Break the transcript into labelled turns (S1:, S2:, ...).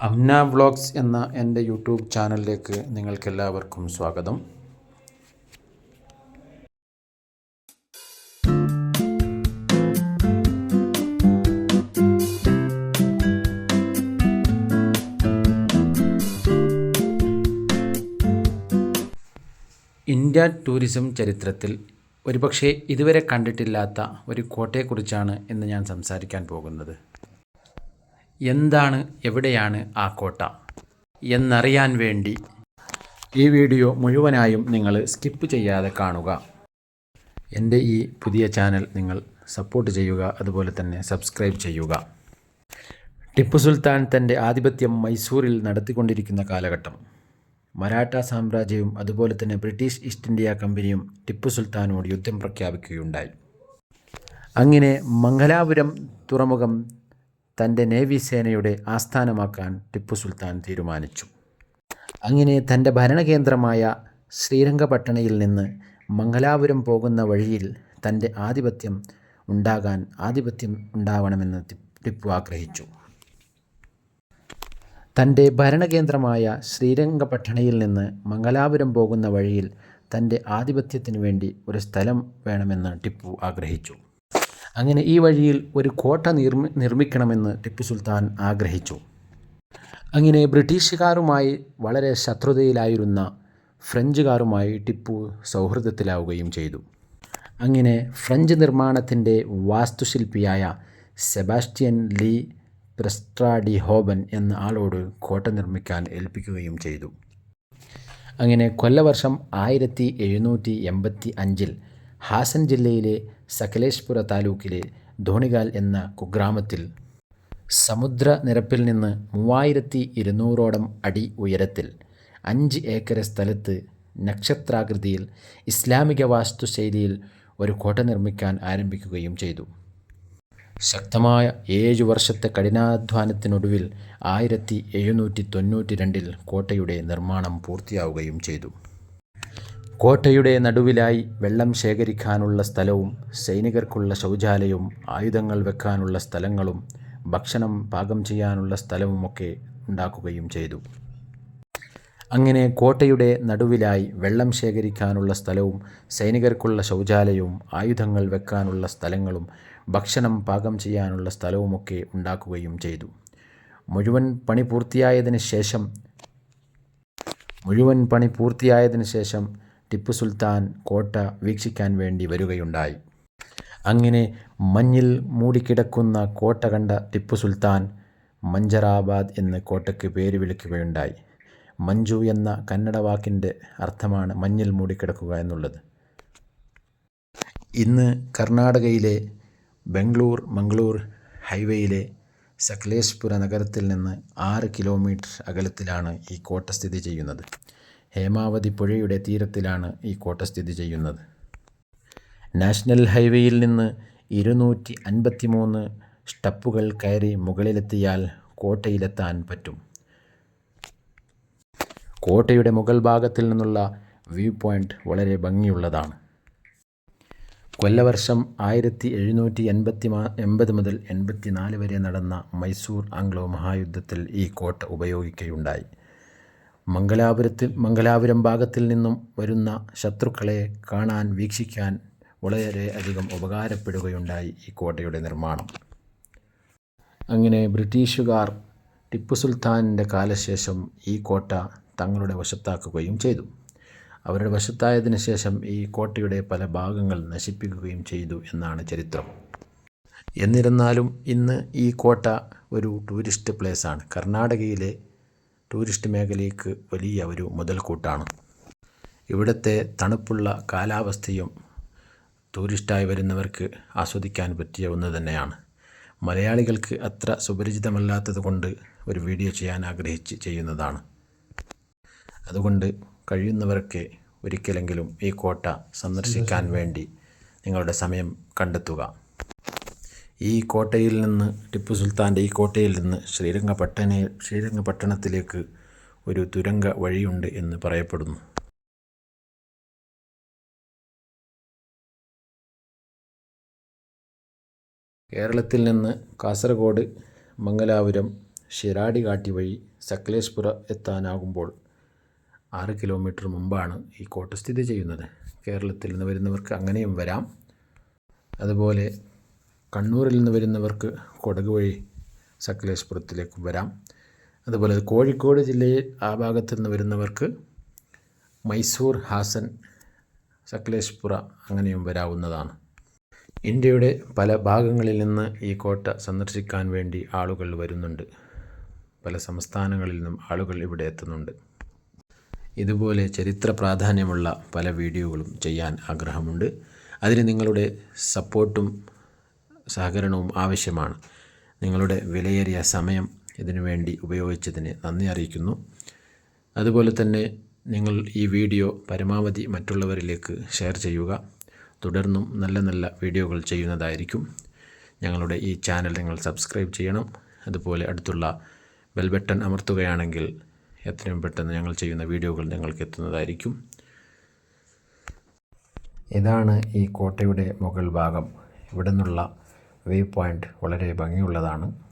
S1: Amna vlogs എന്ന എന്റെ YouTube ചാനലിലേക്ക് നിങ്ങൾക്കെല്ലാവർക്കും സ്വാഗതം. ഇന്ത്യ ടൂറിസം ചരിത്രത്തിൽ ഒരുപക്ഷെ ഇതുവരെ കണ്ടിട്ടില്ലാത്ത ഒരു കോട്ടയെക്കുറിച്ചാണ് ഇന്ന് ഞാൻ സംസാരിക്കാൻ പോകുന്നത്. എന്താണ് എവിടെയാണ് ആ കോട്ട എന്നറിയാൻ വേണ്ടി ഈ വീഡിയോ മുഴുവനായും നിങ്ങൾ സ്കിപ്പ് ചെയ്യാതെ കാണുക. എന്റെ ഈ പുതിയ ചാനൽ നിങ്ങൾ സപ്പോർട്ട് ചെയ്യുക അതുപോലെ തന്നെ സബ്സ്ക്രൈബ് ചെയ്യുക. ടിപ്പു സുൽത്താൻ തന്റെ ആധിപത്യം മൈസൂരിൽ നടത്തിക്കൊണ്ടിരിക്കുന്ന കാലഘട്ടം. മറാഠ സാമ്രാജ്യവും അതുപോലെ തന്നെ ബ്രിട്ടീഷ് ഈസ്റ്റ് ഇന്ത്യ കമ്പനിയും ടിപ്പു സുൽത്താനോട് യുദ്ധം പ്രഖ്യാപിക്കുകയുണ്ടായി. അങ്ങനെ മംഗലാപുരം തുറമുഖം തന്റെ നേവി സേനയുടെ ആസ്ഥാനമാക്കാൻ ടിപ്പു സുൽത്താൻ തീരുമാനിച്ചു. അങ്ങനെ തന്റെ ഭരണകേന്ദ്രമായ ശ്രീരംഗപട്ടണയിൽ നിന്ന് മംഗലാപുരം പോകുന്ന വഴിയിൽ തന്റെ ആധിപത്യം ഉണ്ടാകാൻ ആധിപത്യം ഉണ്ടാവണമെന്ന് ടിപ്പു ആഗ്രഹിച്ചു. തന്റെ ഭരണകേന്ദ്രമായ ശ്രീരംഗപട്ടണയിൽ നിന്ന് മംഗലാപുരം പോകുന്ന വഴിയിൽ തന്റെ ആധിപത്യത്തിന് വേണ്ടി ഒരു സ്ഥലം വേണമെന്ന് ടിപ്പു ആഗ്രഹിച്ചു. അങ്ങനെ ഈ വഴിയിൽ ഒരു കോട്ട നിർമ്മി നിർമ്മിക്കണമെന്ന് ടിപ്പു സുൽത്താൻ ആഗ്രഹിച്ചു. അങ്ങനെ ബ്രിട്ടീഷുകാരുമായി വളരെ ശത്രുതയിലായിരുന്ന ഫ്രഞ്ചുകാരുമായി ടിപ്പു സൗഹൃദത്തിലാവുകയും ചെയ്തു. അങ്ങനെ ഫ്രഞ്ച് നിർമ്മാണത്തിന്റെ വാസ്തുശില്പിയായ സെബാസ്റ്റ്യൻ ലീ പ്രസ്ട്രാഡി ഹോബൻ എന്ന ആളോട് കോട്ട നിർമ്മിക്കാൻ ഏൽപ്പിക്കുകയും ചെയ്തു. അങ്ങനെ കൊല്ലവർഷം ആയിരത്തി എഴുന്നൂറ്റി എൺപത്തി അഞ്ചിൽ ഹാസൻ ജില്ലയിലെ സകലേഷ്പുര താലൂക്കിലെ ധോണികാൽ എന്ന കുഗ്രാമത്തിൽ സമുദ്രനിരപ്പിൽ നിന്ന് മൂവായിരത്തി ഇരുന്നൂറോളം അടി ഉയരത്തിൽ അഞ്ച് ഏക്കർ സ്ഥലത്ത് നക്ഷത്രാകൃതിയിൽ ഇസ്ലാമിക വാസ്തുശൈലിയിൽ ഒരു കോട്ട നിർമ്മിക്കാൻ ആരംഭിക്കുകയും ചെയ്തു. ശക്തമായ ഏഴു വർഷത്തെ കഠിനാധ്വാനത്തിനൊടുവിൽ ആയിരത്തി എഴുന്നൂറ്റി തൊണ്ണൂറ്റി രണ്ടിൽ കോട്ടയുടെ നിർമ്മാണം പൂർത്തിയാവുകയും ചെയ്തു. കോട്ടയുടെ നടുവിലായി വെള്ളം ശേഖരിക്കാനുള്ള സ്ഥലവും സൈനികർക്കുള്ള ശൗചാലയവും ആയുധങ്ങൾ വെക്കാനുള്ള സ്ഥലങ്ങളും ഭക്ഷണം പാകം ചെയ്യാനുള്ള സ്ഥലവുമൊക്കെ ഉണ്ടാക്കുകയും ചെയ്തു. അങ്ങനെ കോട്ടയുടെ നടുവിലായി വെള്ളം ശേഖരിക്കാനുള്ള സ്ഥലവും സൈനികർക്കുള്ള ശൗചാലയവും ആയുധങ്ങൾ വെക്കാനുള്ള സ്ഥലങ്ങളും ഭക്ഷണം പാകം ചെയ്യാനുള്ള സ്ഥലവുമൊക്കെ ഉണ്ടാക്കുകയും ചെയ്തു. മുഴുവൻ പണി പൂർത്തിയായതിന് ശേഷം മുഴുവൻ പണി പൂർത്തിയായതിനു ശേഷം ടിപ്പു സുൽത്താൻ കോട്ട വീക്ഷിക്കാൻ വേണ്ടി വരികയുണ്ടായി. അങ്ങനെ മഞ്ഞിൽ മൂടിക്കിടക്കുന്ന കോട്ട കണ്ട ടിപ്പു സുൽത്താൻ മഞ്ചറാബാദ് എന്ന് കോട്ടയ്ക്ക് പേര് വിളിക്കുകയുണ്ടായി. മഞ്ജു എന്ന കന്നഡ വാക്കിന്റെ അർത്ഥമാണ് മഞ്ഞിൽ മൂടിക്കിടക്കുക എന്നുള്ളത്. ഇന്ന് കർണാടകയിലെ ബംഗ്ലൂർ മംഗ്ലൂർ ഹൈവേയിലെ സക്ലേശ്പുര നഗരത്തിൽ നിന്ന് ആറ് കിലോമീറ്റർ അകലത്തിലാണ് ഈ കോട്ട സ്ഥിതി ചെയ്യുന്നത്. ഹേമാവതി പുഴയുടെ തീരത്തിലാണ് ഈ കോട്ട സ്ഥിതി ചെയ്യുന്നത്. നാഷണൽ ഹൈവേയിൽ നിന്ന് ഇരുന്നൂറ്റി അൻപത്തി മൂന്ന് സ്റ്റെപ്പുകൾ കയറി മുകളിലെത്തിയാൽ കോട്ടയിലെത്താൻ പറ്റും. കോട്ടയുടെ മുകൾ ഭാഗത്തിൽ നിന്നുള്ള വ്യൂ പോയിന്റ് വളരെ ഭംഗിയുള്ളതാണ്. കൊല്ലവർഷം ആയിരത്തി എഴുന്നൂറ്റി എൺപത്തി എൺപത് മുതൽ എൺപത്തി നാല് വരെ നടന്ന മൈസൂർ ആംഗ്ലോ മഹായുദ്ധത്തിൽ ഈ കോട്ട ഉപയോഗിക്കുകയുണ്ടായി. മംഗലാപുരത്തിൽ മംഗലാപുരം ഭാഗത്തിൽ നിന്നും വരുന്ന ശത്രുക്കളെ കാണാൻ വീക്ഷിക്കാൻ വളരെ അധികം ഉപകാരപ്പെടുകയുണ്ടായി ഈ കോട്ടയുടെ നിർമ്മാണം. അങ്ങനെ ബ്രിട്ടീഷുകാർ ടിപ്പു സുൽത്താനിന്റെ കാലശേഷം ഈ കോട്ട തങ്ങളുടെ വശത്താക്കുകയും ചെയ്തു. അവരുടെ വശത്തായതിനു ശേഷം ഈ കോട്ടയുടെ പല ഭാഗങ്ങൾ നശിപ്പിക്കുകയും ചെയ്തു എന്നാണ് ചരിത്രം. എന്നിരുന്നാലും ഇന്ന് ഈ കോട്ട ഒരു ടൂറിസ്റ്റ് പ്ലേസാണ്. കർണാടകയിലെ ടൂറിസ്റ്റ് മേഖലയ്ക്ക് വലിയ ഒരു മുതൽക്കൂട്ടാണ്. ഇവിടുത്തെ തണുപ്പുള്ള കാലാവസ്ഥയും ടൂറിസ്റ്റായി വരുന്നവർക്ക് ആസ്വദിക്കാൻ പറ്റിയ ഒന്ന് തന്നെയാണ്. മലയാളികൾക്ക് അത്ര സുപരിചിതമല്ലാത്തത് കൊണ്ട് ഒരു വീഡിയോ ചെയ്യാൻ ആഗ്രഹിച്ച് ചെയ്യുന്നതാണ്. അതുകൊണ്ട് കഴിയുന്നവർക്ക് ഒരിക്കലെങ്കിലും ഈ കോട്ട സന്ദർശിക്കാൻ വേണ്ടി നിങ്ങളുടെ സമയം കണ്ടെത്തുക. ഈ കോട്ടയിൽ നിന്ന് ടിപ്പു സുൽത്താന്റെ ഈ കോട്ടയിൽ നിന്ന് ശ്രീരംഗപട്ടണ ശ്രീരംഗപട്ടണത്തിലേക്ക് ഒരു തുരങ്ക വഴിയുണ്ട് എന്ന് പറയപ്പെടുന്നു. കേരളത്തിൽ നിന്ന് കാസർഗോഡ് മംഗലാപുരം ഷിരാടി കാട്ടി വഴി സക്ലേശ്പുര എത്താനാകുമ്പോൾ ആറ് കിലോമീറ്റർ മുമ്പാണ് ഈ കോട്ട സ്ഥിതി ചെയ്യുന്നത്. കേരളത്തിൽ നിന്ന് വരുന്നവർക്ക് അങ്ങനെയും വരാം. അതുപോലെ കണ്ണൂരിൽ നിന്ന് വരുന്നവർക്ക് കൊടക് വഴി സക്ലേശ്പുരത്തിലേക്ക് വരാം. അതുപോലെ കോഴിക്കോട് ജില്ലയിൽ ആ ഭാഗത്തു നിന്ന് വരുന്നവർക്ക് മൈസൂർ ഹാസൻ സക്ലേശ്പുര അങ്ങനെയും വരാവുന്നതാണ്. ഇന്ത്യയുടെ പല ഭാഗങ്ങളിൽ നിന്ന് ഈ കോട്ട സന്ദർശിക്കാൻ വേണ്ടി ആളുകൾ വരുന്നുണ്ട്. പല സംസ്ഥാനങ്ങളിൽ നിന്നും ആളുകൾ ഇവിടെ എത്തുന്നുണ്ട്. ഇതുപോലെ ചരിത്ര പ്രാധാന്യമുള്ള പല വീഡിയോകളും ചെയ്യാൻ ആഗ്രഹമുണ്ട്. അതിന് നിങ്ങളുടെ സപ്പോർട്ടും സഹകരണവും ആവശ്യമാണ്. നിങ്ങളുടെ വിലയേറിയ സമയം ഇതിനു വേണ്ടി ഉപയോഗിച്ചതിന് നന്ദി അറിയിക്കുന്നു. അതുപോലെ തന്നെ നിങ്ങൾ ഈ വീഡിയോ പരമാവധി മറ്റുള്ളവരിലേക്ക് ഷെയർ ചെയ്യുക. തുടർന്നും നല്ല നല്ല വീഡിയോകൾ ചെയ്യുന്നതായിരിക്കും. ഞങ്ങളുടെ ഈ ചാനൽ നിങ്ങൾ സബ്സ്ക്രൈബ് ചെയ്യണം. അതുപോലെ അടുത്തുള്ള ബെൽ ബട്ടൺ അമർത്തുകയാണെങ്കിൽ എത്രയും പെട്ടെന്ന് ഞങ്ങൾ ചെയ്യുന്ന വീഡിയോകൾ നിങ്ങൾക്ക് എത്തുന്നതായിരിക്കും. ഇതാണ് ഈ കോട്ടയുടെ മുകൾ ഭാഗം. ഇവിടെ നിന്നുള്ള വ്യൂ പോയിന്റ് വളരെ ഭംഗിയുള്ളതാണ്.